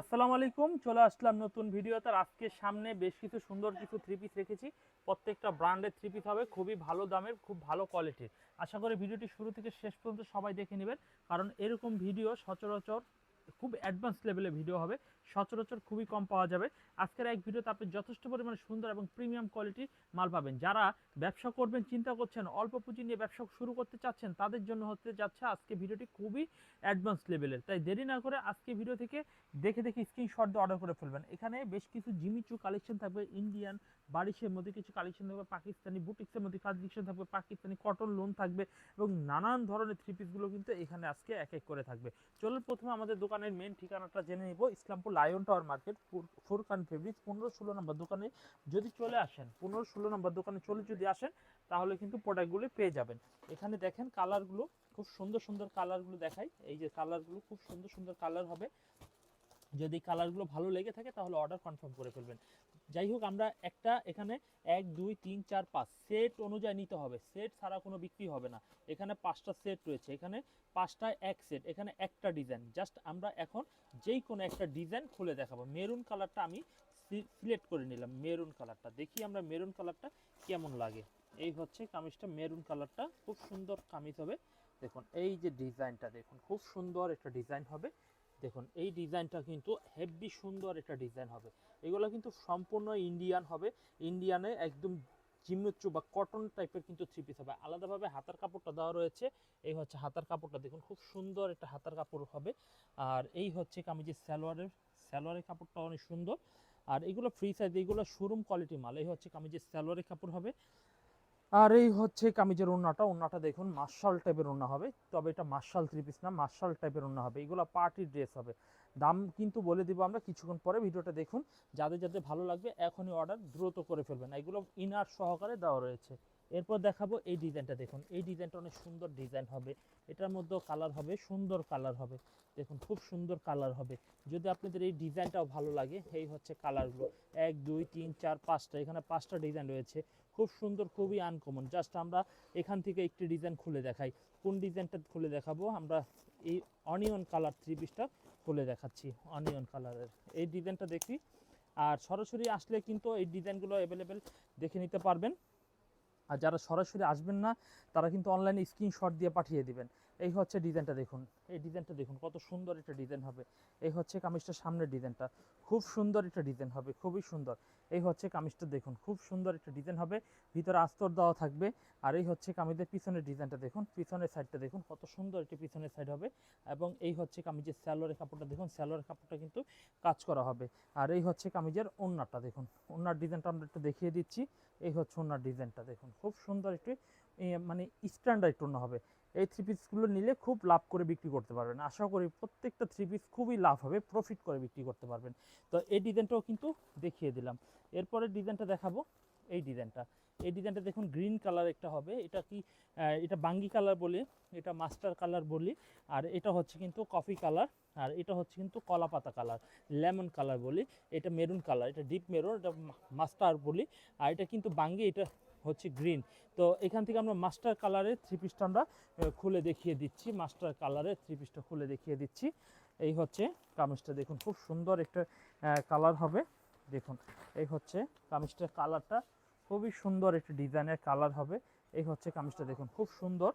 আসসালামু আলাইকুম, চলে আসলাম নতুন ভিডিও তার আজকে সামনে বেশ কিছু সুন্দর কিছু থ্রি পিস রেখেছি। প্রত্যেকটা ব্র্যান্ডের থ্রি পিস হবে, খুবই ভালো দামের, খুব ভালো কোয়ালিটির আশা করি ভিডিওটি শুরু থেকে শেষ পর্যন্ত সবাই দেখে নেবেন, কারণ এরকম ভিডিও সচরাচর খুব অ্যাডভান্স লেভেলে ভিডিও হবে। সচরাচর খুবই কম পাওয়া যাবে। আজকের এক ভিডিওতে আপনি যথেষ্ট পরিমাণে সুন্দর এবং প্রিমিয়াম কোয়ালিটির মাল পাবেন। যারা ব্যবসা করবেন, চিন্তা করছেন, অল্প পুঁজি নিয়ে ব্যবসা শুরু করতে চাচ্ছেন, তাদের জন্য হতে যাচ্ছে আজকে ভিডিওটি খুবই অ্যাডভান্স লেভেলের তাই দেরি না করে আজকে ভিডিও থেকে দেখে দেখে স্ক্রিনশট দিয়ে অর্ডার করে ফেলবেন। এখানে বেশ কিছু জিমিচু কালেকশন থাকবে ইন্ডিয়ান বারিশের মধ্যে কিছু কালেকশন থাকবে, পাকিস্তানি বুটিক্সের মধ্যে কালেকশন থাকবে, পাকিস্তানি কটন লোন থাকবে এবং নানান ধরনের থ্রি পিসগুলো কিন্তু এখানে আজকে এক এক করে থাকবে। চলুন প্রথমে আমাদের দোকানের মেন ঠিকানাটা জেনে নিব, Islampur lion tower market Furqan fabrics পনেরো ষোলো নম্বর দোকানে যদি চলে আসেন, পনেরো ষোলো নম্বর দোকানে চলে যদি আসেন, তাহলে কিন্তু প্রোডাক্টগুলো পেয়ে যাবেন। এখানে দেখেন কালারগুলো খুব সুন্দর সুন্দর কালারগুলো দেখাই। এই যে কালারগুলো খুব সুন্দর সুন্দর কালার হবে। যদি কালারগুলো ভালো লেগে থাকে, তাহলে অর্ডার কনফার্ম করে ফেলবেন। যাই হোক, আমরা একটা এখানে এক, দুই, তিন, চার, পাঁচ সেট অনুযায়ী নিতে হবে। সেট ছাড়া কোনো বিক্রি হবে না। এখানে পাঁচটা সেট রয়েছে। এখানে পাঁচটায় এক সেট এখানে একটা ডিজাইন জাস্ট আমরা এখন যেই কোনো একটা ডিজাইন খুলে দেখাবো। মেরুন কালারটা আমি সিলেক্ট করে নিলাম মেরুন কালারটা দেখি আমরা মেরুন কালারটা কেমন লাগে। এই হচ্ছে কামিজটা মেরুন কালারটা খুব সুন্দর কামিজ হবে। দেখুন, এই যে ডিজাইনটা দেখুন, খুব সুন্দর একটা ডিজাইন হবে। দেখুন, এই ডিজাইনটা কিন্তু হেভি সুন্দর একটা ডিজাইন হবে। এগুলো কিন্তু সম্পূর্ণ ইন্ডিয়ান হবে। ইন্ডিয়ানে একদম জিম্মুচ্চু বা কটন টাইপের কিন্তু থ্রি পিস হবে। আলাদাভাবে হাতার কাপড়টা দেওয়া রয়েছে। এই হচ্ছে হাতার কাপড়টা। দেখুন, খুব সুন্দর একটা হাতার কাপড় হবে। আর এই হচ্ছে কামিজের সালোয়ারের সালোয়ারের কাপড়টা অনেক সুন্দর। আর এগুলো ফ্রি সাইজ এগুলো শোরুম কোয়ালিটি মাল। এই হচ্ছে কামিজের সালোয়ারের কাপড় হবে। আর এই হচ্ছে কামিজের ওড়নাটা। ওড়নাটা দেখুন, মার্শাল টাইপের ওড়না হবে। তবে এটা মার্শাল থ্রি পিস না, মার্শাল টাইপের ওড়না হবে। এগুলো পার্টি ড্রেস হবে। দাম কিন্তু বলে দিব আমরা কিছুক্ষণ পরে। ভিডিওটা দেখুন। যাদের যাদের ভালো লাগবে, এখনই অর্ডার দ্রুত করে ফেলবেন। এগুলো ইনার সহকারে দেওয়া রয়েছে। এরপর দেখাবো এই ডিজাইনটা দেখুন, এই ডিজাইনটা অনেক সুন্দর ডিজাইন হবে। এটার মধ্যেও কালার হবে, সুন্দর কালার হবে। দেখুন, খুব সুন্দর কালার হবে। যদি আপনাদের এই ডিজাইনটাও ভালো লাগে, এই হচ্ছে কালারগুলো এক, দুই, তিন, চার, পাঁচটা। এখানে পাঁচটা ডিজাইন রয়েছে। খুব সুন্দর, খুবই আনকমন জাস্ট আমরা এখান থেকে একটি ডিজাইন খুলে দেখাই। কোন ডিজাইনটা খুলে দেখাবো? আমরা এই অনিয়ন কালার থ্রি পিসটা খুলে দেখাচ্ছি অনিয়ন কালারের এই ডিজাইনটা দেখি। আর সরাসরি আসলে কিন্তু এই ডিজাইনগুলো অ্যাভেলেবেল দেখে নিতে পারবেন। আর যারা সরাসরি আসবেন না, তারা কিন্তু অনলাইনে স্ক্রিনশট দিয়ে পাঠিয়ে দিবেন। এই হচ্ছে ডিজাইনটা দেখুন। এই ডিজাইনটা দেখুন, কত সুন্দর একটা ডিজাইন হবে। এই হচ্ছে কামিজটার সামনের ডিজাইনটা। খুব সুন্দর একটা ডিজাইন হবে, খুবই সুন্দর। এই হচ্ছে কামিজটা দেখুন, খুব সুন্দর একটা ডিজাইন হবে। ভিতরে আস্তর দেওয়া থাকবে। আর এই হচ্ছে কামিজের পিছনের ডিজাইনটা দেখুন, পিছনের সাইডটা দেখুন, কত সুন্দর একটি পিছনের সাইড হবে। এবং এই হচ্ছে কামিজের স্যালোয়ারের কাপড়টা দেখুন স্যালোয়ারের কাপড়টা কিন্তু কাজ করা হবে। আর এই হচ্ছে কামিজের ওন্নাটা দেখুন ওন্নার ডিজাইনটা আমরা একটু দেখিয়ে দিচ্ছি। এই হচ্ছে ওনার ডিজাইনটা দেখুন, খুব সুন্দর একটি মানে স্ট্যান্ডার্ড ওনা হবে। এই থ্রি পিসগুলো নিলে খুব লাভ করে বিক্রি করতে পারবেন। আশা করি প্রত্যেকটা থ্রি পিস খুবই লাভ হবে প্রফিট করে বিক্রি করতে পারবেন। তো এই ডিজাইনটাও কিন্তু দেখিয়ে দিলাম। এরপরে ডিজাইনটা দেখাবো, এই ডিজাইনটা এই ডিজাইনটা দেখুন গ্রিন কালার একটা হবে। এটা কি এটা বাঙ্গি কালার বলি, এটা মাস্টার কালার বলি, আর এটা হচ্ছে কিন্তু কফি কালার আর এটা হচ্ছে কিন্তু কলা পাতা কালার লেমন কালার বলি, এটা মেরুন কালার এটা ডিপ মেরুন এটা মাস্টার বলি, আর এটা কিন্তু বাঙ্গি, এটা হচ্ছে গ্রিন। তো এখান থেকে আমরা মাস্টার কালারের থ্রি পিসটা আমরা খুলে দেখিয়ে দিচ্ছি। মাস্টার কালারের থ্রি পিসটা খুলে দেখিয়ে দিচ্ছি। এই হচ্ছে কামিজটা, দেখুন, খুব সুন্দর একটা কালার হবে। দেখুন, এই হচ্ছে কামিজটার কালারটা। খুবই সুন্দর একটা ডিজাইনের কালার হবে। এই হচ্ছে কামিজটা দেখুন, খুব সুন্দর।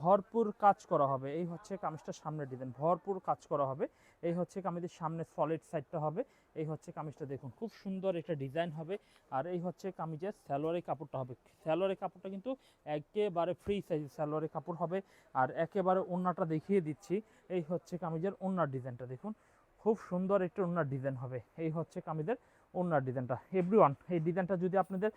ভরপুর কাজ করা হবে। এই হচ্ছে কামিজটা সামনের ডিজাইন, ভরপুর কাজ করা হবে। এই হচ্ছে কামিজের সামনে সলিড সাইডটা হবে। এই হচ্ছে কামিজটা দেখুন, খুব সুন্দর একটা ডিজাইন হবে। আর এই হচ্ছে কামিজের স্যালোয়ারের কাপড়টা হবে। স্যালোয়ারের কাপড়টা কিন্তু একেবারে ফ্রি সাইজ স্যালোয়ারের কাপড় হবে। আর একেবারে ওন্নাটা দেখিয়ে দিচ্ছি। এই হচ্ছে কামিজের ওন্নার ডিজাইনটা দেখুন, খুব সুন্দর একটা ওন্নার ডিজাইন হবে। এই হচ্ছে কামিজের ওন্নার ডিজাইনটা। এভরিওয়ান এই ডিজাইনটা যদি আপনাদের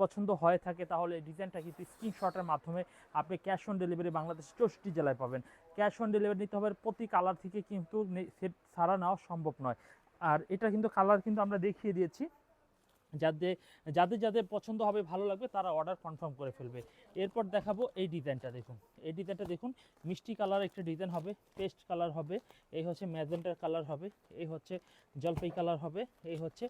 পছন্দ হয়ে থাকে, তাহলে এই ডিজাইনটা কিন্তু স্ক্রিনশটের মাধ্যমে আপনি ক্যাশ অন ডেলিভারি বাংলাদেশের চৌষট্টি জেলায় পাবেন। ক্যাশ অন ডেলিভারি নিতে হবে প্রতি কালার থেকে কিন্তু সেট ছাড়া নেওয়া সম্ভব নয়। আর এটা কিন্তু কালার কিন্তু আমরা দেখিয়ে দিয়েছি। যাদের যাদের যাদের পছন্দ হবে, ভালো লাগবে, তারা অর্ডার কনফার্ম করে ফেলবে। এরপর দেখাবো এই ডিজাইনটা দেখুন। এই ডিজাইনটা দেখুন, মিষ্টি কালার একটা ডিজাইন হবে পেস্ট কালার হবে, এই হচ্ছে ম্যাজেন্টার কালার হবে, এই হচ্ছে জলপাই কালার হবে, এই হচ্ছে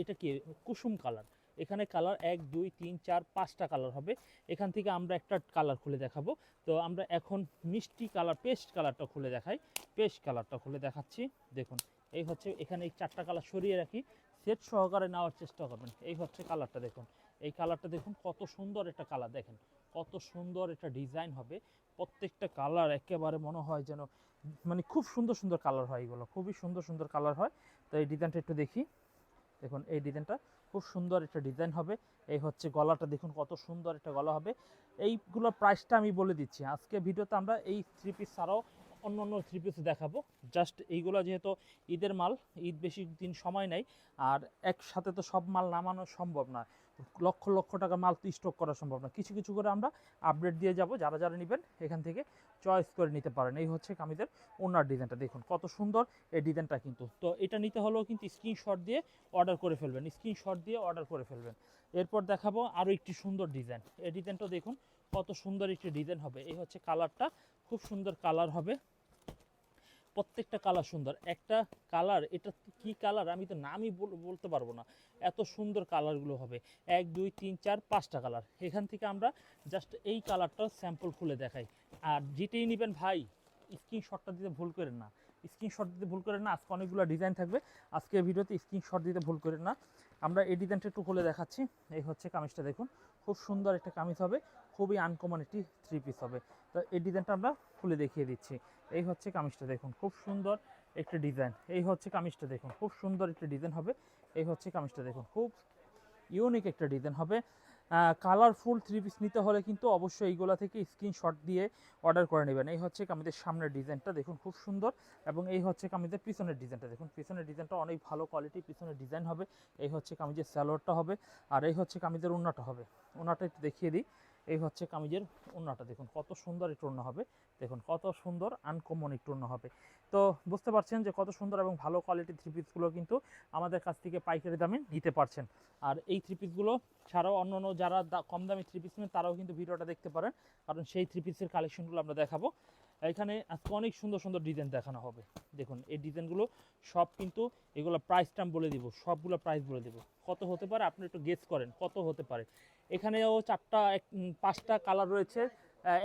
এটা কি? কুসুম কালার এখানে কালার এক, দুই, তিন, চার, পাঁচটা কালার হবে। এখান থেকে আমরা একটা কালার খুলে দেখাবো। তো আমরা এখন মিষ্টি কালার পেস্ট কালারটা খুলে দেখাই। পেস্ট কালারটা খুলে দেখাচ্ছি। দেখুন, এই হচ্ছে এখানে এই চারটা কালার সরিয়ে রাখি। সেট সহকারে নেওয়ার চেষ্টা করবেন। এই হচ্ছে কালারটা দেখুন। এই কালারটা দেখুন, কত সুন্দর একটা কালার দেখেন। কত সুন্দর একটা ডিজাইন হবে। প্রত্যেকটা কালার একেবারে মনে হয় যেন মানে খুব সুন্দর সুন্দর কালার হয় এগুলো। খুবই সুন্দর সুন্দর কালার হয়। তো এই ডিজাইনটা একটু দেখি। দেখুন, এই ডিজাইনটা খুব সুন্দর একটা ডিজাইন হবে। এই হচ্ছে গলাটা দেখুন কত সুন্দর একটা গলা হবে। এইগুলোর প্রাইসটা আমি বলে দিচ্ছি। আজকে ভিডিওতে আমরা এই থ্রি পিস ছাড়াও অন্য অন্য থ্রি পিস দেখাবো। জাস্ট এইগুলো যেহেতু ঈদের মাল, ঈদ বেশি দিন সময় নেই, আর একসাথে তো সব মাল নামানো সম্ভব না। লক্ষ লক্ষ টাকা মাল তো স্টক করা সম্ভব না। কিছু কিছু করে আমরা আপডেট দিয়ে যাব। যারা যারা নেবেন এখান থেকে চয়েস করে নিতে পারেন। এই হচ্ছে কামিদের ওনার ডিজাইনটা। দেখুন, কত সুন্দর এই ডিজাইনটা কিন্তু। তো এটা নিতে হলেও কিন্তু স্ক্রিনশট দিয়ে অর্ডার করে ফেলবেন। স্ক্রিনশট দিয়ে অর্ডার করে ফেলবেন। এরপর দেখাবো আরও একটি সুন্দর ডিজাইন। এই ডিজাইনটা দেখুন, কত সুন্দর একটি ডিজাইন হবে। এই হচ্ছে কালারটা। খুব সুন্দর কালার হবে। প্রত্যেকটা কালার সুন্দর। একটা কালার এটা কি কালার আমি তো নামই বল- বলতে পারব না। এত সুন্দর কালারগুলো হবে। এক, দুই, তিন, চার, পাঁচটা কালার এখান থেকে আমরা জাস্ট এই কালারটা স্যাম্পল খুলে দেখাই। আর যেটাই নেবেন ভাই স্ক্রিনশটটা দিতে ভুল করেন না। স্ক্রিনশট দিতে ভুল করেন না। আজকে অনেকগুলো ডিজাইন থাকবে। আজকে ভিডিওতে স্ক্রিনশট দিতে ভুল করেন না। আমরা এই ডিজাইনটা একটু খুলে দেখাচ্ছি। এই হচ্ছে কামিজটা দেখুন। খুব সুন্দর একটা কামিজ হবে। খুবই আনকমন একটি থ্রি পিস হবে। তো এই ডিজাইনটা আমরা খুলে দেখিয়ে দিচ্ছি। এই হচ্ছে কামিজটা দেখুন। খুব সুন্দর একটা ডিজাইন। এই হচ্ছে কামিজটা দেখুন। খুব সুন্দর একটা ডিজাইন হবে। এই হচ্ছে কামিজটা দেখুন। খুব ইউনিক একটা ডিজাইন হবে। কালারফুল থ্রি পিস নিতে হলে কিন্তু অবশ্যই এইগুলা থেকে স্ক্রিনশট দিয়ে অর্ডার করে নেবেন। এই হচ্ছে কামিজের সামনের ডিজাইনটা, দেখুন খুব সুন্দর। এবং এই হচ্ছে কামিজের পিছনের ডিজাইনটা, দেখুন পিছনের ডিজাইনটা অনেক ভালো কোয়ালিটি পিছনের ডিজাইন হবে। এই হচ্ছে কামিজের স্যালোয়ারটা হবে, আর এই হচ্ছে কামিজের উন্নাটা হবে। উন্নাটা একটু দেখিয়ে দিই। এই হচ্ছে কামিজের ওড়নাটা। দেখুন, কত সুন্দর একটু ওড়না হবে। দেখুন, কত সুন্দর আনকমন একটু ওড়না হবে। তো বুঝতে পারছেন যে কত সুন্দর এবং ভালো কোয়ালিটির থ্রি পিসগুলো কিন্তু আমাদের কাছ থেকে পাইকারি দামে নিতে পারছেন। আর এই থ্রি পিসগুলো ছাড়াও অন্য অন্য যারা কম দামি থ্রি পিস নেন তারাও কিন্তু ভিডিওটা দেখতে পারেন। কারণ সেই থ্রি পিসের কালেকশনগুলো আমরা দেখাবো। এখানে আজকে অনেক সুন্দর সুন্দর ডিজাইন দেখানো হবে। দেখুন, এই ডিজাইনগুলো সব কিন্তু এগুলো প্রাইসটা আমি বলে দিব, সবগুলো প্রাইস বলে দিব। কত হতে পারে আপনি একটু গেস করেন, কত হতে পারে? এখানেও চারটা, এক পাঁচটা কালার রয়েছে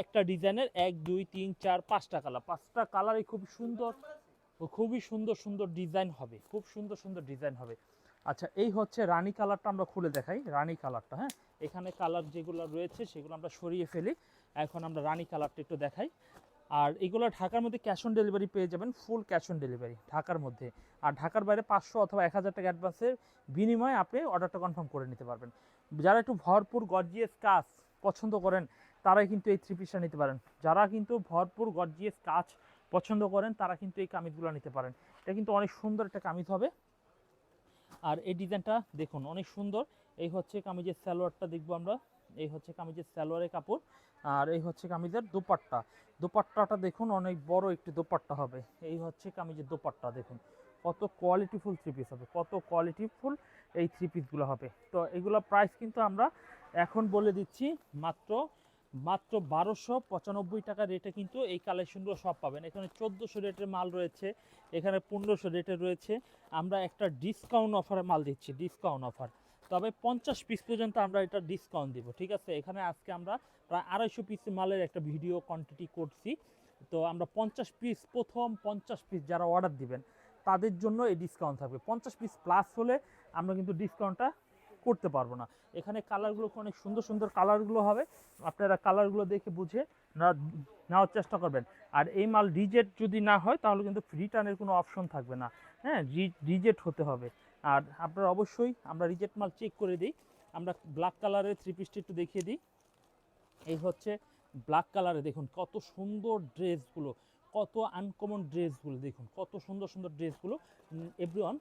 একটা ডিজাইনের এক, দুই, তিন, চার, পাঁচটা কালার পাঁচটা কালারই খুব সুন্দর, খুবই সুন্দর সুন্দর ডিজাইন হবে, খুব সুন্দর সুন্দর ডিজাইন হবে। আচ্ছা এই হচ্ছে রানী কালারটা আমরা খুলে দেখাই, রানী কালারটা হ্যাঁ? এখানে কালার যেগুলো রয়েছে সেগুলো আমরা সরিয়ে ফেলি। এখন আমরা রানী কালারটা একটু দেখাই। আর এগুলো ঢাকার মধ্যে ক্যাশ অন ডেলিভারি পেয়ে যাবেন ফুল ক্যাশ অন ডেলিভারি ঢাকার মধ্যে। আর ঢাকার বাইরে পাঁচশো অথবা এক হাজার টাকা অ্যাডভান্সের বিনিময়ে আপনি অর্ডারটা কনফার্ম করে নিতে পারবেন। যারা একটু ভরপুর গর্জিয়াস কাজ পছন্দ করেন, তারাই কিন্তু এই থ্রি পিসটা নিতে পারেন। যারা কিন্তু ভরপুর গর্জিয়াস কাজ পছন্দ করেন, তারা কিন্তু এই কামিজগুলো নিতে পারেন। এটা কিন্তু অনেক সুন্দর একটা কামিজ হবে। আর এই ডিজাইনটা দেখুন, অনেক সুন্দর। এই হচ্ছে কামিজের সালোয়ারটা দেখব আমরা। এই হচ্ছে কামিজের সালোয়ারের কাপড় আর এই হচ্ছে কামিজের দোপাট্টা। দোপাট্টাটা দেখুন, অনেক বড় একটি দোপাট্টা হবে। এই হচ্ছে কামিজের দোপাট্টা, দেখুন। কত কোয়ালিটিফুল থ্রি পিস হবে, কত কোয়ালিটিফুল এই থ্রি পিসগুলো হবে। তো এগুলো প্রাইস কিন্তু আমরা এখন বলে দিচ্ছি মাত্র মাত্র বারোশো পঁচানব্বই টাকা রেটে কিন্তু এই কালেকশনগুলো সব পাবেন। এখানে চোদ্দোশো রেটের মাল রয়েছে, এখানে পনেরোশো রেটের রয়েছে। আমরা একটা ডিসকাউন্ট অফারে মাল দিচ্ছি ডিসকাউন্ট অফার তবে পঞ্চাশ পিস পর্যন্ত আমরা এটা ডিসকাউন্ট দিব, ঠিক আছে? এখানে আজকে আমরা প্রায় আড়াইশো পিস মালের একটা ভিডিও কোয়ান্টিটি করছি। তো আমরা পঞ্চাশ পিস প্রথম পঞ্চাশ পিস যারা অর্ডার দিবেন, তাদের জন্য এই ডিসকাউন্ট থাকবে। পঞ্চাশ পিস প্লাস হলে আমরা কিন্তু ডিসকাউন্টটা করতে পারব না। এখানে কালারগুলো অনেক সুন্দর সুন্দর কালারগুলো হবে। আপনারা কালারগুলো দেখে বুঝে নেওয়ার চেষ্টা করবেন। আর এই মাল রিজেক্ট যদি না হয়, তাহলে কিন্তু রিটার্নের কোনো অপশন থাকবে না। হ্যাঁ রিজেক্ট হতে হবে। আর আপনারা অবশ্যই আমরা রিজেক্ট মাল চেক করে দিই। আমরা ব্ল্যাক কালারের থ্রি পিসটি একটু দেখিয়ে দিই। এই হচ্ছে ব্ল্যাক কালারে দেখুন কত সুন্দর ড্রেসগুলো কত আনকমন ড্রেসগুলো দেখুন কত সুন্দর সুন্দর ড্রেসগুলো এভরিওয়ান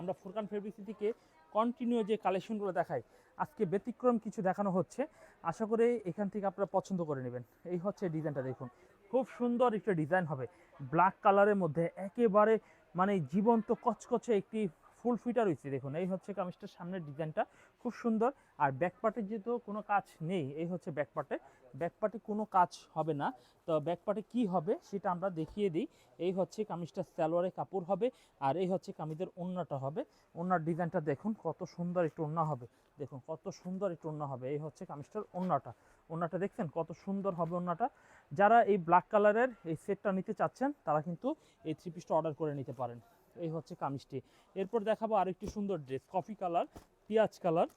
আমরা ফুরকান ফেব্রিক্সি থেকে কন্টিনিউ যে কালেকশনগুলো দেখাই, আজকে ব্যতিক্রম কিছু দেখানো হচ্ছে। আশা করি এখান থেকে আপনারা পছন্দ করে নেবেন। এই হচ্ছে ডিজাইনটা দেখুন, খুব সুন্দর একটা ডিজাইন হবে। ব্ল্যাক কালারের মধ্যে একেবারে মানে জীবন্ত কচকচে একটি ফুল ফিটার হয়েছে দেখুন। এই হচ্ছে কামিজটার সামনের ডিজাইনটা, খুব সুন্দর। আর ব্যাক পার্টে যেহেতু কোনো কাজ নেই, এই হচ্ছে ব্যাক পার্টে ব্যাক পার্টে কোনো কাজ হবে না। তো ব্যাক পার্টে কী হবে সেটা আমরা দেখিয়ে দিই। এই হচ্ছে কামিজটা সালোয়ারের কাপড় হবে আর এই হচ্ছে কামিজের ওড়নাটা হবে। ওড়নার ডিজাইনটা দেখুন, কত সুন্দর একটু ওড়না হবে। দেখুন, কত সুন্দর একটু ওড়না হবে। এই হচ্ছে কামিজটার ওড়নাটা। ওড়নাটা দেখছেন, কত সুন্দর হবে ওড়নাটা। যারা এই ব্ল্যাক কালারের এই সেটটা নিতে চাচ্ছেন, তারা কিন্তু এই থ্রি পিসটা অর্ডার করে নিতে পারেন। এই হচ্ছে কামিজটি। এরপর দেখাবো আরেকটি সুন্দর ড্রেস কফি কালার পেঁয়াজ colour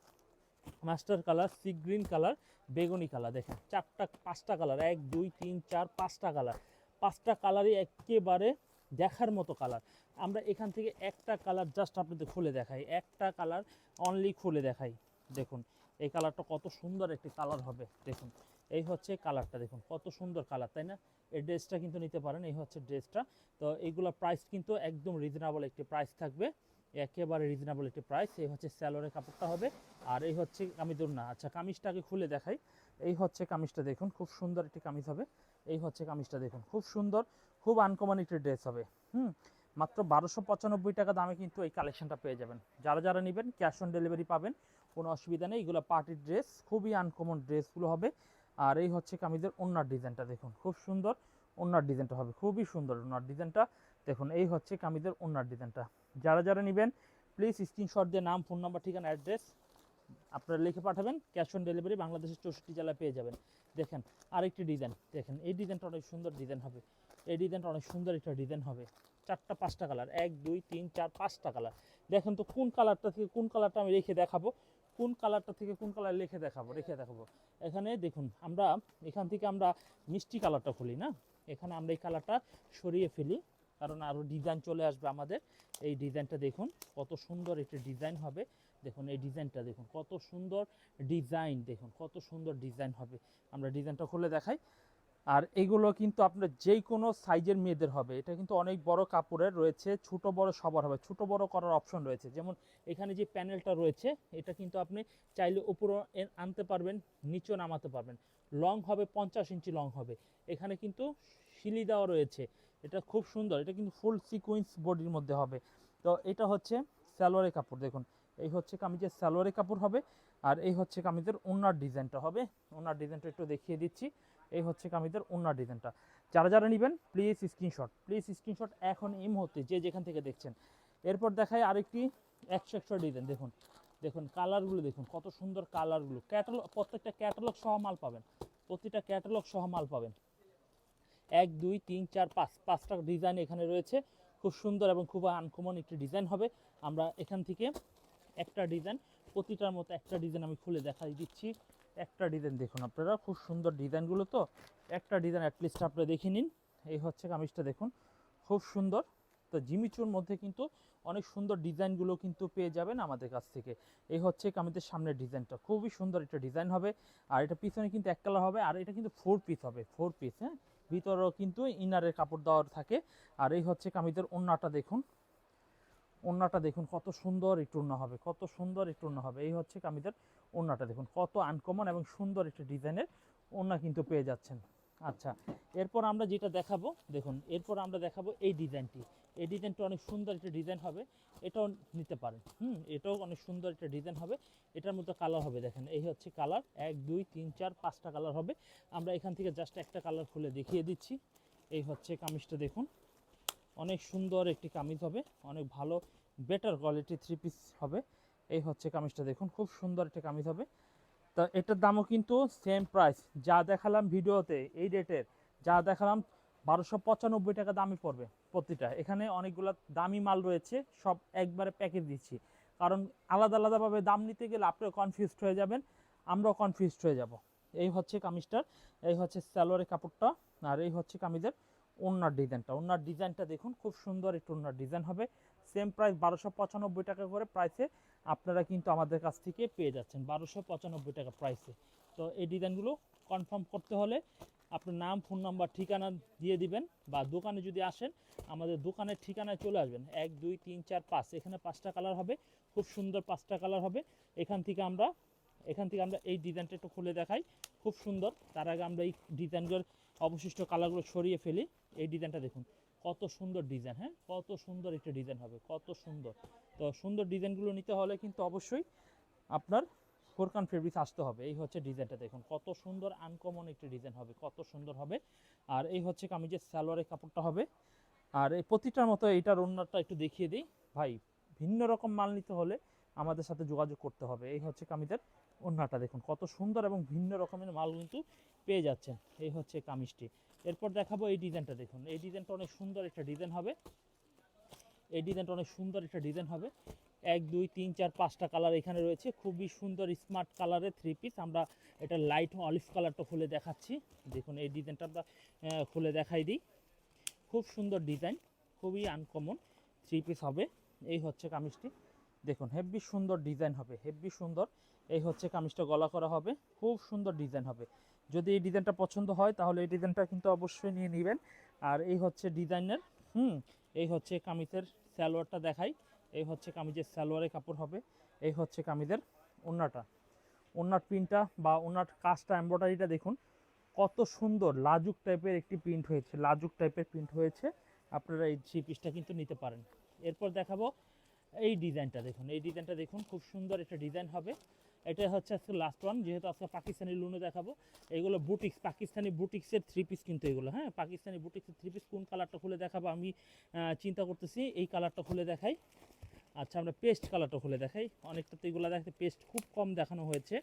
mustard colour sea green colour বেগুনি কালার দেখেন, চারটা, পাঁচটা কালার এক, দুই, তিন, চার, পাঁচটা কালার পাঁচটা কালারই একেবারে দেখার মতো কালার আমরা এখান থেকে একটা কালার জাস্ট আপনাদের খুলে দেখাই। একটা কালার অনলি খুলে দেখাই। দেখুন, এই কালারটা কত সুন্দর একটি কালার হবে। দেখুন এই হচ্ছে কালারটা দেখুন, কত সুন্দর কালার, তাই না? এই ড্রেসটা কিন্তু নিতে পারেন, এই হচ্ছে ড্রেসটা। তো এইগুলো প্রাইস কিন্তু একদম রিজনেবল একটি প্রাইস থাকবে, একেবারে রিজনেবল একটি প্রাইস এই হচ্ছে স্যালোরের কাপড়টা হবে, আর এই হচ্ছে কামিজুর না আচ্ছা কামিজটাকে খুলে দেখাই। এই হচ্ছে কামিজটা দেখুন, খুব সুন্দর একটি কামিজ হবে। এই হচ্ছে কামিজটা দেখুন, খুব সুন্দর, খুব আনকমন একটি ড্রেস হবে। হুম, মাত্র বারোশো পঁচানব্বই টাকা দামে কিন্তু এই কালেকশনটা পেয়ে যাবেন। যারা যারা নেবেন ক্যাশ অন ডেলিভারি পাবেন, কোনো অসুবিধা নেই। এগুলো পার্টির ড্রেস খুবই আনকমন ড্রেসগুলো হবে। আর এই হচ্ছে কামিজের ওনার ডিজাইনটা দেখুন, খুব সুন্দর ওনার ডিজাইনটা হবে, খুবই সুন্দর ওনার ডিজাইনটা। দেখুন, এই হচ্ছে কামিজের ওনার ডিজাইনটা। যারা যারা নেবেন প্লিজ স্ক্রিনশট দিয়ে নাম ফোন নাম্বার ঠিকানা অ্যাড্রেস আপনারা লিখে পাঠাবেন ক্যাশ অন ডেলিভারি বাংলাদেশের চৌষট্টি জেলায় পেয়ে যাবেন। দেখেন, আরেকটি ডিজাইন, দেখেন, এই ডিজাইনটা অনেক সুন্দর ডিজাইন হবে। এই ডিজাইনটা অনেক সুন্দর একটা ডিজাইন হবে। চারটা, পাঁচটা কালার, এক, দুই, তিন, চার, পাঁচটা কালার। দেখেন তো কোন কালারটা থেকে কোন কালারটা আমি রেখে দেখাবো কোন কালারটা থেকে কোন কালার লিখে দেখাবো রেখে দেখাবো। এখানে দেখুন, আমরা এখান থেকে আমরা মিষ্টি কালারটা খুলি, না? এখানে আমরা এই কালারটা সরিয়ে ফেলি, কারণ আরও ডিজাইন চলে আসবে আমাদের। এই ডিজাইনটা দেখুন, কত সুন্দর একটি ডিজাইন হবে। দেখুন, এই ডিজাইনটা দেখুন, কত সুন্দর ডিজাইন দেখুন, কত সুন্দর ডিজাইন হবে। আমরা ডিজাইনটা খুলে দেখাই। আর এগুলো কিন্তু আপনার যেই কোনো সাইজের মেয়েদের হবে। এটা কিন্তু অনেক বড় কাপড়ের রয়েছে, ছোট বড় সবার হবে। ছোট বড় করার অপশন রয়েছে। যেমন এখানে যে প্যানেলটা রয়েছে, এটা কিন্তু আপনি চাইলে উপরও আনতে পারবেন নিচেও নামাতে পারবেন। লং হবে, পঞ্চাশ ইঞ্চি লং হবে। এখানে কিন্তু শিলি দেওয়া রয়েছে। এটা খুব সুন্দর। এটা কিন্তু ফুল সিকুয়েন্স বডির মধ্যে হবে। তো এটা হচ্ছে সালোয়ারের কাপড়, দেখুন। এই হচ্ছে কামিজের সালোয়ারের কাপড় হবে আর এই হচ্ছে কামিজের ওনার ডিজাইনটা হবে। ওনার ডিজাইনটা একটু দেখিয়ে দিচ্ছি। এই হচ্ছে কামিজের ওনার ডিজাইনটা। যারা যারা নেবেন প্লিজ স্ক্রিনশট প্লিজ স্ক্রিনশট এখন এই মুহূর্তে যে যেখান থেকে দেখছেন। এরপর দেখায় আরেকটি একশো একশো ডিজাইন দেখুন দেখুন কালারগুলো দেখুন, কত সুন্দর কালারগুলো ক্যাটালগ প্রত্যেকটা ক্যাটালগ সহ মাল পাবেন। প্রতিটা ক্যাটালগ সহ মাল পাবেন। এক, দুই, তিন, চার, পাঁচ, পাঁচটা ডিজাইন এখানে রয়েছে। খুব সুন্দর এবং খুব আনকমন একটি ডিজাইন হবে। আমরা এখান থেকে একটা ডিজাইন, প্রতিটার মতো একটা ডিজাইন আমি খুলে দেখাই দিচ্ছি। একটা ডিজাইন দেখুন আপনারা, খুব সুন্দর ডিজাইনগুলো তো। একটা ডিজাইন অ্যাটলিস্ট আপনারা দেখে নিন। এই হচ্ছে কামিজটা দেখুন, খুব সুন্দর। তো জিমিচুর মধ্যে কিন্তু অনেক সুন্দর ডিজাইনগুলো কিন্তু পেয়ে যাবেন আমাদের কাছ থেকে। এই হচ্ছে কামিজের সামনের ডিজাইনটা, খুবই সুন্দর একটা ডিজাইন হবে। আর এটা পিছনে কিন্তু এক কালার হবে, আর এটা কিন্তু ফোর পিস হবে ফোর পিস হ্যাঁ? ভিতরেও কিন্তু ইনারের কাপড় দেওয়ার থাকে। আর এই হচ্ছে কামিজের ওন্নাটা দেখুন ওন্নাটা দেখুন কত সুন্দর একটু ওন্না হবে, কত সুন্দর একটু ওন্না হবে। এই হচ্ছে কামিজের ওন্নাটা দেখুন, কত আনকমন এবং সুন্দর একটা ডিজাইনের ওন্না কিন্তু পেয়ে যাচ্ছেন। আচ্ছা এরপর আমরা যেটা দেখাবো, দেখুন, এরপর আমরা দেখাবো এই ডিজাইনটি। এই ডিজাইনটা অনেক সুন্দর একটা ডিজাইন হবে, এটাও নিতে পারেন। হুম, এটাও অনেক সুন্দর একটা ডিজাইন হবে, এটার মধ্যে কালার হবে, দেখেন, এই হচ্ছে কালার, এক, দুই, তিন, চার, পাঁচটা কালার হবে। আমরা এখান থেকে জাস্ট একটা কালার খুলে দেখিয়ে দিচ্ছি, এই হচ্ছে কামিজটা দেখুন। অনেক সুন্দর একটি কামিজ হবে, অনেক ভালো বেটার কোয়ালিটি থ্রি পিস হবে। এই হচ্ছে কামিজটা দেখুন, খুব সুন্দর একটা কামিজ হবে। তা এটার দামও কিন্তু সেম প্রাইস যা দেখালাম ভিডিওতে, এই রেটের যা দেখালাম বারোশো পঁচানব্বই টাকা দামই পড়বে প্রতিটা। এখানে অনেকগুলো দামি মাল রয়েছে, সব একবারে প্যাকেজ দিচ্ছি। কারণ আলাদা আলাদাভাবে দাম নিতে গেলে আপনিও কনফিউজড হয়ে যাবেন, আমরাও কনফিউজড হয়ে যাব। এই হচ্ছে কামিজটার, এই হচ্ছে স্যালোয়ারের কাপড়টা, আর এই হচ্ছে কামিজের। ওনার ডিজাইনটা। ওনার ডিজাইনটা দেখুন, খুব সুন্দর একটু ওনার ডিজাইন হবে। সেম প্রাইস বারোশো পঁচানব্বই টাকা করে প্রাইসে আপনারা কিন্তু আমাদের কাছ থেকে পেয়ে যাচ্ছেন বারোশো পঁচানব্বই টাকা প্রাইসে তো এই ডিজাইনগুলো কনফার্ম করতে হলে আপনার নাম ফোন নাম্বার ঠিকানা দিয়ে দিবেন বা দোকানে যদি আসেন, আমাদের দোকানের ঠিকানায় চলে আসবেন। এক, দুই, তিন, চার, পাঁচ। এখানে পাঁচটা কালার হবে, খুব সুন্দর পাঁচটা কালার হবে। এখান থেকে আমরা, এখান থেকে আমরা এই ডিজাইনটা একটু খুলে দেখাই। খুব সুন্দর। তার আগে আমরা এই ডিজাইনগুলোর অবশিষ্ট কালারগুলো সরিয়ে ফেলি। এই ডিজাইনটা দেখুন, কত সুন্দর ডিজাইন হ্যাঁ? কত সুন্দর একটা ডিজাইন হবে, কত সুন্দর। তো সুন্দর ডিজাইনগুলো নিতে হলে কিন্তু অবশ্যই আপনার ফোরকান ফেব্রিক্স আসতে হবে। এই হচ্ছে ডিজাইনটা দেখুন, কত সুন্দর আনকমন একটি ডিজাইন হবে, কত সুন্দর হবে। আর এই হচ্ছে কামিজের সালোয়ারের কাপড়টা হবে। আর এই প্রতিটার মতো এইটার ওনারটা একটু দেখিয়ে দিই। ভাই, ভিন্ন রকম মাল নিতে হলে আমাদের সাথে যোগাযোগ করতে হবে। এই হচ্ছে কামিজের ওন্নাটা দেখুন, কত সুন্দর এবং ভিন্ন রকমের মাল কিন্তু পেয়ে যাচ্ছেন। এই হচ্ছে কামিজটি। এরপর দেখাবো এই ডিজাইনটা দেখুন। এই ডিজাইনটা অনেক সুন্দর একটা ডিজাইন হবে। এই ডিজাইনটা অনেক সুন্দর একটা ডিজাইন হবে। এক, দুই, তিন, চার, পাঁচটা কালার এখানে রয়েছে। খুবই সুন্দর স্মার্ট কালারের থ্রি পিস। আমরা এটা লাইট অলিভ কালারটা খুলে দেখাচ্ছি। দেখুন, এই ডিজাইনটা আমরা খুলে দেখাই দিই। খুব সুন্দর ডিজাইন, খুবই আনকমন থ্রি পিস হবে। এই হচ্ছে কামিজটি। দেখুন, হেভি সুন্দর ডিজাইন হবে, হেভি সুন্দর। এই হচ্ছে কামিজটা গলা করা হবে, খুব সুন্দর ডিজাইন হবে। যদি এই ডিজাইনটা পছন্দ হয়, তাহলে এই ডিজাইনটা কিন্তু অবশ্যই নিয়ে নেবেন। আর এই হচ্ছে ডিজাইনের, হুম, এই হচ্ছে কামিজের সালোয়ারটা দেখাই। এই হচ্ছে কামিজের সালোয়ারের কাপড় হবে, এই হচ্ছে কামিজের ওন্নাটা। ওন্নার প্রিন্টটা বা ওন্নার কাজটা, এমব্রয়ডারিটা দেখুন, কত সুন্দর, লাজুক টাইপের একটি প্রিন্ট হয়েছে, লাজুক টাইপের প্রিন্ট হয়েছে। আপনারা এই থ্রি পিসটা কিন্তু নিতে পারেন। এরপর দেখাবো এই ডিজাইনটা দেখুন, এই ডিজাইনটা দেখুন, খুব সুন্দর একটা ডিজাইন হবে। এটা হচ্ছে আজকে লাস্ট ওয়ান যেহেতু আজকে পাকিস্তানি লুনো দেখাবো। এগুলো বুটিক্স পাকিস্তানি বুটিক্সের থ্রি পিস কিন্তু এগুলো হ্যাঁ? পাকিস্তানি বুটিক্সের থ্রি পিস কোন কালারটা খুলে দেখাবো আমি চিন্তা করতেছি, এই কালারটা খুলে দেখাই। আচ্ছা আমরা পেস্ট কালারটা খুলে দেখাই। অনেকটা তো এগুলো দেখতে পেস্ট খুব কম দেখানো হয়েছে।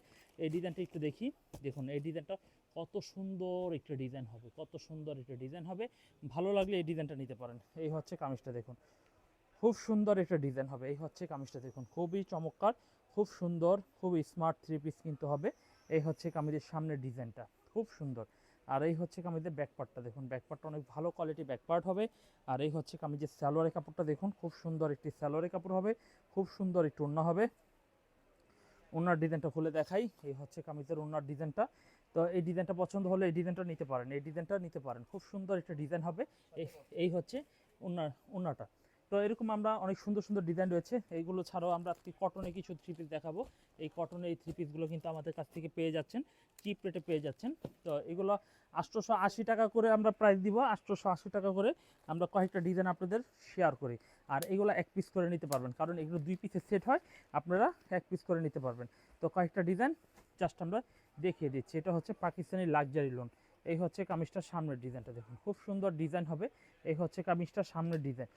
এই ডিজাইনটা একটু দেখি। দেখুন, এই ডিজাইনটা কত সুন্দর একটা ডিজাইন হবে, কত সুন্দর একটা ডিজাইন হবে। ভালো লাগলে এই ডিজাইনটা নিতে পারেন। এই হচ্ছে কামিজটা, দেখুন। খুব সুন্দর একটা ডিজাইন হবে। এই হচ্ছে কামিজটা দেখুন, খুবই চমৎকার, খুব সুন্দর খুব স্মার্ট থ্রি পিস কিন্তু হবে। এই হচ্ছে কামিজের সামনের ডিজাইনটা, খুব সুন্দর। আর এই হচ্ছে কামিজের ব্যাকপার্টটা দেখুন ব্যাকপার্টটা অনেক ভালো কোয়ালিটি ব্যাকপার্ট হবে। আর এই হচ্ছে কামিজের সালোয়ারের কাপড়টা দেখুন, খুব সুন্দর একটি সালোয়ারের কাপড় হবে, খুব সুন্দর একটি ওড়না হবে। ওনার ডিজাইনটা খুলে দেখাই, এই হচ্ছে কামিজের ওনার ডিজাইনটা। তো এই ডিজাইনটা পছন্দ হলে এই ডিজাইনটা নিতে পারেন, এই ডিজাইনটা নিতে পারেন, খুব সুন্দর একটা ডিজাইন হবে। এই হচ্ছে ওনার ওনাটা তো এরকম আমরা অনেক সুন্দর সুন্দর ডিজাইন রয়েছে। এইগুলো ছাড়াও আমরা আজকে কটনে কিছু থ্রি পিস দেখাবো। এই কটনে এই থ্রি পিসগুলো কিন্তু আমাদের কাছ থেকে পেয়ে যাচ্ছেন চিপ রেটে পেয়ে যাচ্ছেন। তো এগুলো আটশোশো আশি টাকা করে আমরা প্রাইস দিব, আটশোশো আশি টাকা করে আমরা কয়েকটা ডিজাইন আপনাদের শেয়ার করি। আর এগুলো এক পিস করে নিতে পারবেন, কারণ এগুলো দুই পিসের সেট হয়, আপনারা এক পিস করে নিতে পারবেন। তো কয়েকটা ডিজাইন জাস্ট আমরা দেখিয়ে দিচ্ছি। এটা হচ্ছে পাকিস্তানি লাক্সারি লোন এই হচ্ছে কামিজটার সামনের ডিজাইনটা দেখুন, খুব সুন্দর ডিজাইন হবে। এই হচ্ছে কামিজটার সামনের ডিজাইন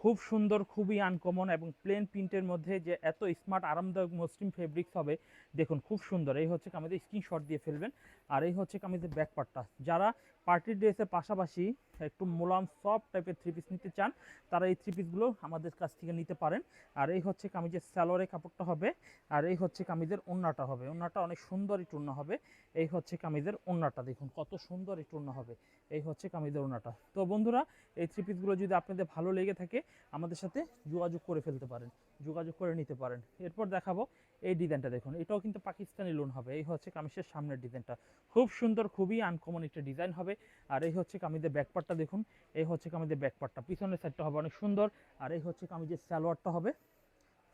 খুব সুন্দর, খুবই আনকমন এবং প্লেন প্রিন্টের মধ্যে যে এত স্মার্ট আরামদায়ক মসলিম ফেব্রিক্স হবে, দেখুন খুব সুন্দর। এই হচ্ছে কামিজের স্ক্রিনশট দিয়ে ফেলবেন। আর এই হচ্ছে কামিজের ব্যাক পার্টটা যারা পার্টির ড্রেসের পাশাপাশি একটু মোলাম সফট টাইপের থ্রি পিস নিতে চান, তারা এই থ্রি পিসগুলো আমাদের কাছ থেকে নিতে পারেন। আর এই হচ্ছে কামিজের স্যালোয়ারের কাপড়টা হবে, আর এই হচ্ছে কামিজের ওন্নাটা হবে। ওন্নাটা অনেক সুন্দর ওন্না হবে। এই হচ্ছে কামিজের ওন্নাটা, দেখুন কত সুন্দর ওন্না হবে। এই হচ্ছে কামিজের ওন্নাটা। তো বন্ধুরা, এই থ্রি পিসগুলো যদি আপনাদের ভালো লেগে থাকে, আমাদের সাথে যোগাযোগ করে ফেলতে পারেন, যোগাযোগ করে নিতে পারেন। এরপর দেখাবো এই ডিজাইনটা, দেখুন, এটাও কিন্তু পাকিস্তানি লোন হবে। এই হচ্ছে কামিজের সামনের ডিজাইনটা। খুব সুন্দর, খুবই আনকমন একটা ডিজাইন হবে। আর এই হচ্ছে কামিজের ব্যাকপার্টটা দেখুন, এই হচ্ছে কামিজের ব্যাকপার্টটা পিছনের সাইডটা হবে অনেক সুন্দর, আর এই হচ্ছে কামিজের সালোয়ারটা হবে,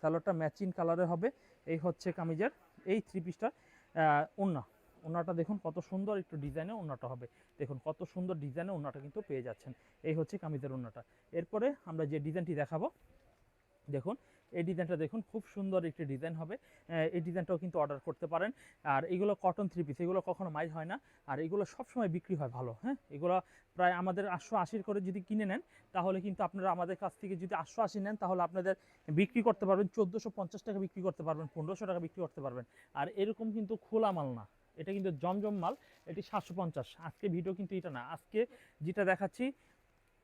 সালোয়ারটা ম্যাচিং কালারের হবে, এই হচ্ছে কামিজের এই থ্রি পিসটার ওন্না ওনাটা দেখুন কত সুন্দর একটু ডিজাইনে ওনাটা হবে। দেখুন কত সুন্দর ডিজাইনে ওনাটা কিন্তু পেয়ে যাচ্ছেন। এই হচ্ছে কামিজের ওনাটা এরপরে আমরা যে ডিজাইনটি দেখাবো, দেখুন এই ডিজাইনটা দেখুন, খুব সুন্দর একটি ডিজাইন হবে। এই ডিজাইনটাও কিন্তু অর্ডার করতে পারেন। আর এগুলো কটন থ্রি পিস এগুলো কখনো মাইল হয় না। আর এগুলো সবসময় বিক্রি হয় ভালো হ্যাঁ? এগুলো প্রায় আমাদের আটশো আশির করে যদি কিনে নেন, তাহলে কিন্তু আপনারা আমাদের কাছ থেকে যদি আটশো আশি নেন, তাহলে আপনাদের বিক্রি করতে পারবেন, চোদ্দোশো পঞ্চাশ টাকা বিক্রি করতে পারবেন, পনেরোশো টাকা বিক্রি করতে পারবেন। আর এরকম কিন্তু খোলা মাল না, এটা কিন্তু জমজম মাল, এটি সাতশো পঞ্চাশ। আজকে ভিডিও কিন্তু এটা না, আজকে যেটা দেখাচ্ছি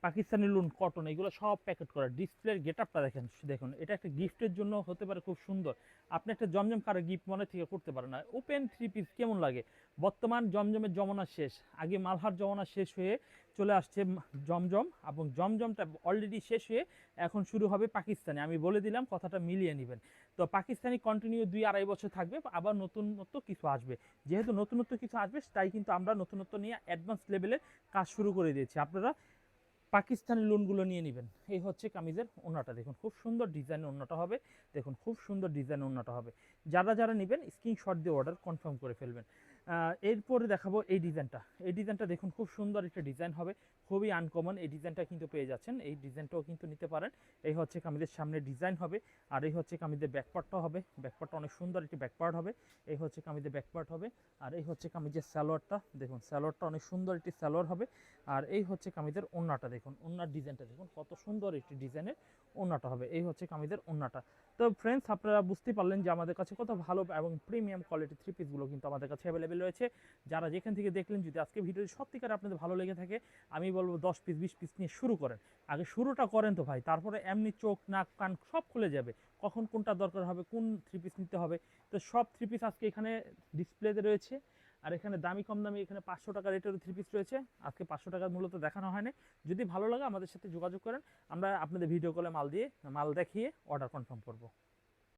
পাকিস্তানি লুন কটন এগুলো সব প্যাকেট করা। ডিসপ্লের গেট আপটা দেখেন, দেখুন, এটা একটা গিফটের জন্য হতে পারে খুব সুন্দর। আপনি একটা জমজম কারে গিফট মনে থেকে করতে পারেন না। ওপেন থ্রি পিস কেমন লাগে? বর্তমান জমজমের জমানা শেষ, আগে মালহার জমানা শেষ হয়ে চলে আসছে জমজম এবং জমজমটা অলরেডি শেষ হয়ে এখন শুরু হবে পাকিস্তানে। আমি বলে দিলাম, কথাটা মিলিয়ে নেবেন। তো পাকিস্তানি কন্টিনিউ দুই আড়াই বছর থাকবে, আবার নতুনত্ব কিছু আসবে। যেহেতু নতুনত্ব কিছু আসবে, তাই কিন্তু আমরা নতুনত্ব নিয়ে অ্যাডভান্স লেভেলের কাজ শুরু করে দিয়েছি। আপনারা পাকিস্তানি লোনগুলো নিয়ে নেবেন। এই হচ্ছে কামিজের ওনাটা। দেখুন, খুব সুন্দর ডিজাইন ওনাটা হবে। দেখুন, খুব সুন্দর ডিজাইন ওনাটা হবে। যারা যারা নেবেন স্ক্রিনশট দিয়ে অর্ডার কনফার্ম করে ফেলবেন। এরপরে দেখাবো এই ডিজাইনটা। এই ডিজাইনটা দেখুন, খুব সুন্দর একটা ডিজাইন হবে। খুবই আনকমন এই ডিজাইনটা কিন্তু পেয়ে যাচ্ছেন। এই ডিজাইনটাও কিন্তু নিতে পারেন। এই হচ্ছে কামিজের সামনে ডিজাইন হবে আর এই হচ্ছে কামিজের ব্যাকপার্টটা হবে। ব্যাকপার্টটা অনেক সুন্দর একটি ব্যাকপার্ট হবে। এই হচ্ছে কামিজের ব্যাকপার্ট হবে আর এই হচ্ছে কামিজের স্যালোয়ারটা দেখুন স্যালোয়ারটা অনেক সুন্দর একটি স্যালোয়ার হবে। আর এই হচ্ছে কামিজের ওন্নাটা দেখুন ওন্নার ডিজাইনটা দেখুন, কত সুন্দর একটি ডিজাইনের ওন্নাটা হবে। এই হচ্ছে কামিজের ওন্নাটা তো ফ্রেন্ডস আপনারা বুঝতে পারলেন যে আমাদের কাছে কত ভালো এবং প্রিমিয়াম কোয়ালিটি থ্রি পিসগুলো কিন্তু আমাদের কাছে অ্যাভেলেবেল রয়েছে। যারা যেখান থেকে দেখলেন যদি আজকে ভিডিওটি সত্যিকার আপনাদের ভালো লেগে থাকে, আমি বলব দশ পিস বিশ পিস নিয়ে শুরু করেন। আগে শুরুটা করেন তো ভাই, তারপরে এমনি চোখ, নাক, কান সব খুলে যাবে। কখন কোনটা দরকার হবে, কোন থ্রি পিস নিতে হবে। তো সব থ্রি পিস আজকে এখানে ডিসপ্লেতে রয়েছে। আর এখানে দামি কম দামি এখানে পাঁচশো টাকা রেটের থ্রি পিস রয়েছে। আজকে পাঁচশো টাকার মূলত দেখানো হয়নি। যদি ভালো লাগে আমাদের সাথে যোগাযোগ করেন, আমরা আপনাদের ভিডিও কলে মাল দিয়ে, মাল দেখিয়ে অর্ডার কনফার্ম করব।